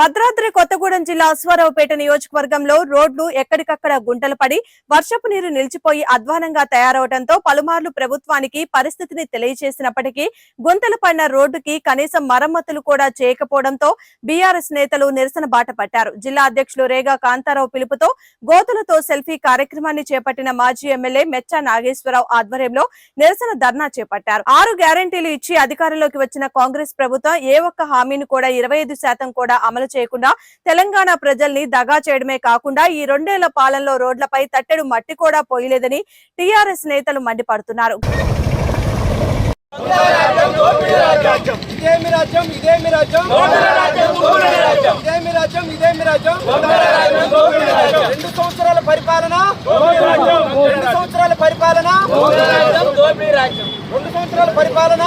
భద్రాద్రి కొత్తగూడెం జిల్లా అశ్వారావుపేట నియోజకవర్గంలో రోడ్లు ఎక్కడికక్కడ గుంటలు పడి వర్షపు నీరు నిలిచిపోయి అధ్వానంగా తయారవడంతో పలుమార్లు ప్రభుత్వానికి పరిస్థితిని తెలియజేసినప్పటికీ గుంతలు పడిన రోడ్డుకి కనీసం మరమ్మతులు కూడా చేయకపోవడంతో బీఆర్ఎస్ నేతలు నిరసన బాట పట్టారు. జిల్లా అధ్యక్షులు రేగా కాంతారావు పిలుపుతో గోతులతో సెల్ఫీ కార్యక్రమాన్ని చేపట్టిన మాజీ ఎమ్మెల్యే మెచ్చా నాగేశ్వరరావు ఆధ్వర్యంలో నిరసన ధర్నా చేపట్టారు. ఆరు గ్యారంటీలు ఇచ్చి అధికారంలోకి వచ్చిన కాంగ్రెస్ ప్రభుత్వం ఏ ఒక్క హామీని కూడా ఇరవై ఐదు శాతం కూడా అమలు చేయకుండా తెలంగాణ ప్రజల్ని దగా చేయడమే కాకుండా ఈ రెండేళ్ళ పాలనలో రోడ్లపై తట్టెడు మట్టి కూడా పోయలేదని టీఆర్ఎస్ నేతలు మండిపడుతున్నారు. ఇదేమి రాజ్యం ఇదేమి రాజ్యం ఇదేమి రాజ్యం ఇదేమి రాజ్యం రెండు సంవత్సరాల పరిపాలన రెండు సంవత్సరాల పరిపాలన రెండు సంవత్సరాల పరిపాలన.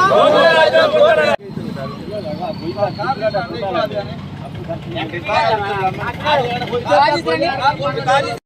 ఈ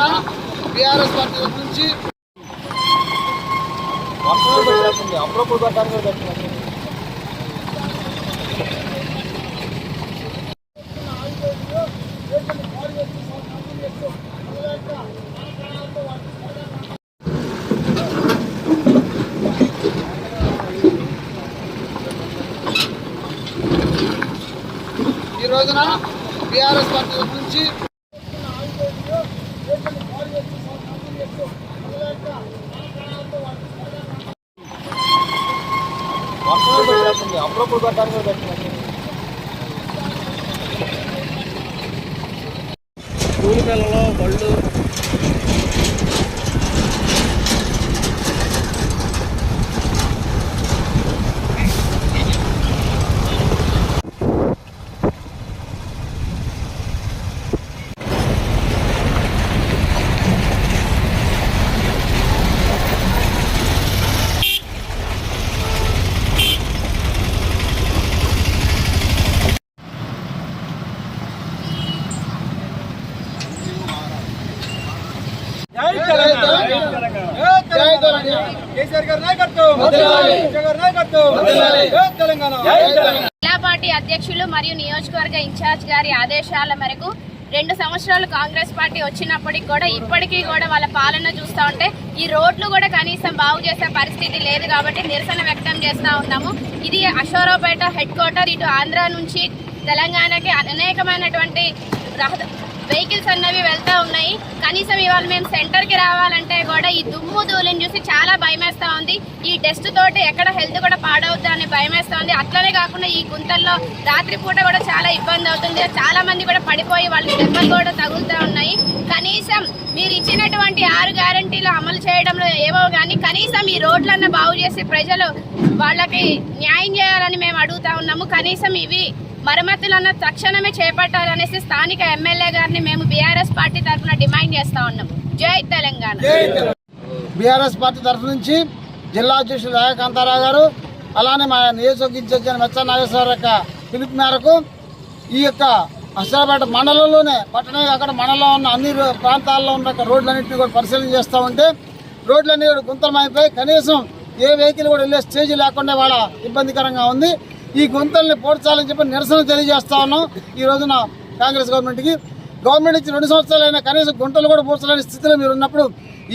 రోజున బీఆర్ఎస్ పార్టీ నుంచి. ఈ రోజున బీఆర్ఎస్ పార్టీ నుంచి అప్పుడప్పుడు స్కూల్ పిల్లలు బళ్ళు కేసీఆర్ గారి నాయకత్వం కేసీఆర్ గారి నాయకత్వం జై తెలంగాణ జిల్లా పార్టీ అధ్యక్షులు మరియు నియోజకవర్గ ఇన్ఛార్జ్ గారి ఆదేశాల మేరకు రెండు సంవత్సరాలు కాంగ్రెస్ పార్టీ వచ్చినప్పటికి కూడా ఇప్పటికీ కూడా వాళ్ళ పాలన చూస్తూ ఉంటే ఈ రోడ్లు కూడా కనీసం బాగు చేసే పరిస్థితి లేదు కాబట్టి నిరసన వ్యక్తం చేస్తూ ఉన్నాము. ఇది అశోరావుపేట హెడ్ క్వార్టర్ ఇటు ఆంధ్ర నుంచి తెలంగాణకి అనేకమైనటువంటి రహద- వెహికల్స్ అన్నవి వెళ్తా ఉన్నాయి. కనీసం ఇవాళ మేము సెంటర్కి రావాలంటే కూడా ఈ దుమ్ము ధూళిని చూసి చాలా భయమేస్తా ఉంది. ఈ టెస్ట్ తోటి ఎక్కడ హెల్త్ కూడా పాడవుద్దా అని భయం వేస్తుంది. అట్లనే కాకుండా ఈ గుంతల్లో రాత్రిపూట కూడా చాలా ఇబ్బంది అవుతుంది. చాలా మంది కూడా పడిపోయి వాళ్ళ దెబ్బలు కూడా తగులుతూ ఉన్నాయి. కనీసం మీరు ఇచ్చినటువంటి ఆరు గ్యారంటీలు అమలు చేయడంలో ఏవో కానీ కనీసం ఈ రోడ్లన్న బాగు చేసి ప్రజలు వాళ్ళకి న్యాయం చేయాలని మేము అడుగుతా ఉన్నాము. కనీసం ఇవి మరమ్మతులన్న తక్షణమే చేపట్టాలనేసి స్థానిక ఎమ్మెల్యే గారిని మేము బీఆర్ఎస్ పార్టీ తరఫున డిమాండ్ చేస్తా ఉన్నాము. జై తెలంగాణ. బీఆర్ఎస్ పార్టీ తరఫు నుంచి జిల్లా అధ్యక్షుడు రాయకాంతారావు గారు అలానే మా నియోజకవర్గ ఇన్ఛార్జ్ మెచ్చ నాగేశ్వర యొక్క పిలుపు మేరకు ఈ యొక్క అసలపేట మండలంలోనే పట్టణం అక్కడ మండలంలో ఉన్న అన్ని ప్రాంతాల్లో ఉన్న రోడ్లన్నింటినీ కూడా పరిశీలన చేస్తూ ఉంటే రోడ్లన్నీ కూడా గుంతలమైపోయి కనీసం ఏ వెహికల్ కూడా వెళ్ళే స్టేజ్ లేకుండా వాళ్ళ ఇబ్బందికరంగా ఉంది. ఈ గుంతల్ని పోడ్చాలని చెప్పి నిరసన తెలియజేస్తా ఉన్నాం. ఈ రోజున కాంగ్రెస్ గవర్నమెంట్కి గవర్నమెంట్ ఇచ్చి రెండు సంవత్సరాలైనా కనీసం గుంటలు కూడా పూడ్చలేని స్థితిలో మీరు ఉన్నప్పుడు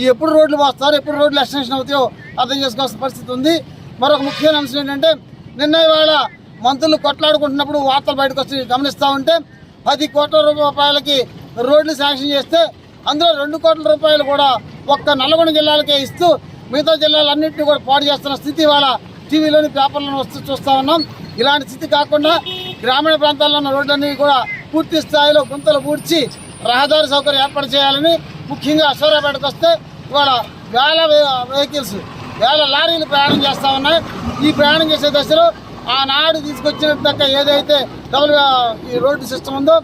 ఈ ఎప్పుడు రోడ్లు పోస్తారు ఎప్పుడు రోడ్లు ఎక్స్టెన్షన్ అవుతాయో అర్థం చేసుకోవాల్సిన పరిస్థితి ఉంది. మరొక ముఖ్యమైన అంశం ఏంటంటే నిన్న వేళ మంత్రులు కొట్లాడుకుంటున్నప్పుడు వార్తలు బయటకు వచ్చి గమనిస్తూ ఉంటే పది కోట్ల రూపాయలకి రోడ్లు శాంక్షన్ చేస్తే అందులో రెండు కోట్ల రూపాయలు కూడా ఒక్క నల్గొండ జిల్లాలకే ఇస్తూ మిగతా జిల్లాలన్నింటినీ కూడా పాడు చేస్తున్న స్థితి ఇవాళ టీవీలోని పేపర్లను వస్తూ చూస్తూ ఉన్నాం. ఇలాంటి స్థితి కాకుండా గ్రామీణ ప్రాంతాల్లో ఉన్న రోడ్లన్నీ కూడా పూర్తి స్థాయిలో గుంతలు పూడ్చి రహదారి సౌకర్యం ఏర్పాటు చేయాలని ముఖ్యంగా అశ్వరాపేటకు వస్తే ఇవాళ వేల వెహికల్స్ వేల లారీలు ప్రయాణం చేస్తూ ఉన్నాయి. ఈ ప్రయాణం చేసే దశలో ఆనాడు తీసుకొచ్చినట్టు ఏదైతే డబుల్ ఈ రోడ్డు సిస్టమ్ ఉందో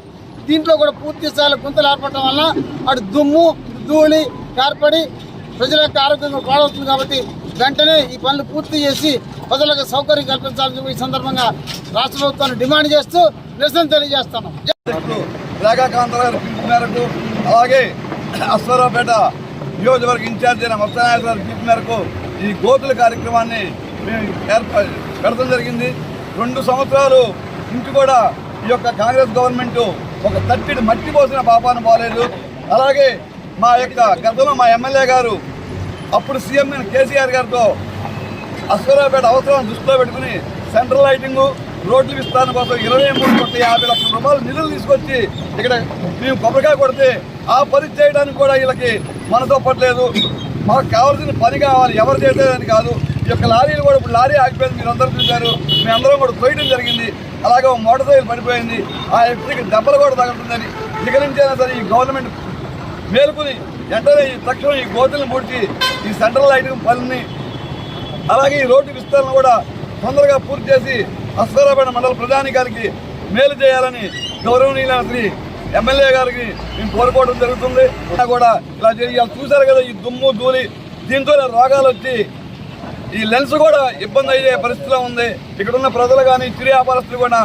దీంట్లో కూడా పూర్తి స్థాయిలో గుంతలు ఏర్పడటం వల్ల అటు దుమ్ము ధూళి ఏర్పడి ప్రజల యొక్క ఆరోగ్యంగా పాడవుతుంది కాబట్టి వెంటనే ఈ పనులు పూర్తి చేసి ప్రజలకు సౌకర్యం కల్పించాలని ఈ సందర్భంగా రాష్ట్ర ప్రభుత్వాన్ని డిమాండ్ చేస్తూ నిరసన తెలియజేస్తాను అధ్యక్షులు పిలుపు మేరకు అలాగే అశ్వరావుపేట నియోజకవర్గ ఇన్ఛార్జ్ అయిన మత్స్యనాయక గారి పిలుపు మేరకు ఈ గోతుల కార్యక్రమాన్ని మేము ఏర్ప పెడతాం జరిగింది. రెండు సంవత్సరాలు ఇంటి కూడా ఈ యొక్క కాంగ్రెస్ గవర్నమెంట్ ఒక తట్టిడి మట్టి పోసిన పాపాన పోలేదు. అలాగే మా యొక్క గతంలో మా ఎమ్మెల్యే గారు అప్పుడు సీఎం నేను కేసీఆర్ గారితో అశ్వరాపేట అవసరం దృష్టిలో పెట్టుకుని సెంట్రల్ లైటింగ్ రోడ్లు విస్తరణ కోసం ఇరవై మూడు కోట్ల యాభై లక్షల రూపాయలు నిధులు తీసుకొచ్చి ఇక్కడ మేము కొబ్బరికాయ కొడితే ఆ పని చేయడానికి కూడా వీళ్ళకి మనతో పట్టలేదు మాకు కావాల్సిన పని కావాలి ఎవరు చేసేదని కాదు. ఈ యొక్క లారీలు కూడా ఇప్పుడు లారీ ఆగిపోయింది మీరు అందరూ చూశారు. మేమందరం కూడా తోయడం జరిగింది. అలాగే మోటార్ సైకిల్ పడిపోయింది. ఆ వ్యక్తికి దెబ్బలు కూడా తగులుతుందని ఇక నుంచైనా సరే ఈ గవర్నమెంట్ మేలుకుని వెంటనే ఈ తక్షణం ఈ గోతులను పూడ్చి ఈ సెంట్రల్ లైటింగ్ పనిని అలాగే ఈ రోడ్డు విస్తరణ కూడా తొందరగా పూర్తి చేసి అశ్వరాపేట మండల ప్రధానికానికి మేలు చేయాలని గౌరవనీయులైన శ్రీ ఎమ్మెల్యే గారికి మేము కోరుకోవడం జరుగుతుంది. కూడా ఇలా చేయాలి చూశారు కదా ఈ దుమ్ము ధూళి. దీంతో రోగాలు వచ్చి ఈ లెన్స్ కూడా ఇబ్బంది అయ్యే పరిస్థితిలో ఉంది. ఇక్కడ ఉన్న ప్రజలు కానీ చిరు వ్యాపారస్తులు కూడా